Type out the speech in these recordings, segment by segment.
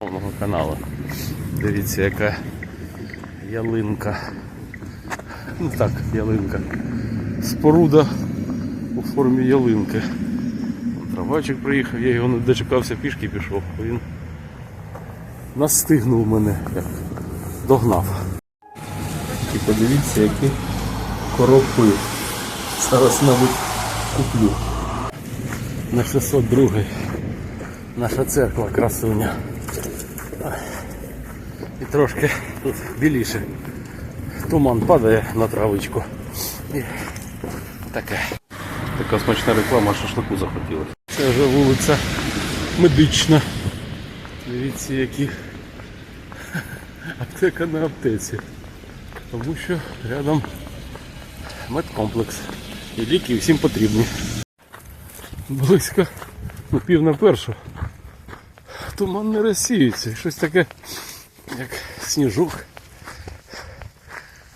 Повного каналу. Дивіться, яка ялинка. Ну так, ялинка. Споруда у формі ялинки. Трамвайчик приїхав, я його не дочекався, пішки пішов. Він настигнув мене, як догнав. І подивіться, які коробки зараз, мабуть, куплю. На 602 наша церква красуня. І трошки тут біліше. Туман падає на травичку. І таке. Така смачна реклама шашлику захотілося. Це вже вулиця медична. Дивіться, які аптека на аптеці. Тому що рядом медкомплекс. І ліки всім потрібні. Близько ну, пів на першу. Туман не розсіюється. Щось таке, як сніжок.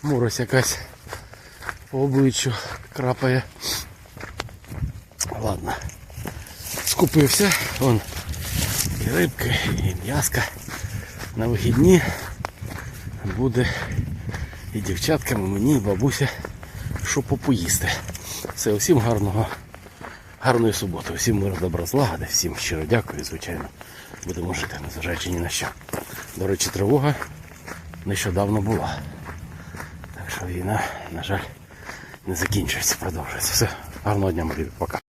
Морось якась по обличчю крапає. Ладно. Скупився. Вон і рибки, і м'яска. На вихідні буде і дівчаткам, і мені, і бабуся, що попоїсти. Все, усім гарного, гарної суботи, всім миру, добра, злагоди, всім щиро дякую, звичайно. Будемо жити, незважаючи ні на що. До речі, тривога нещодавно була. Так що війна, на жаль, не закінчується, продовжується. Все, гарного дня, мої, пока.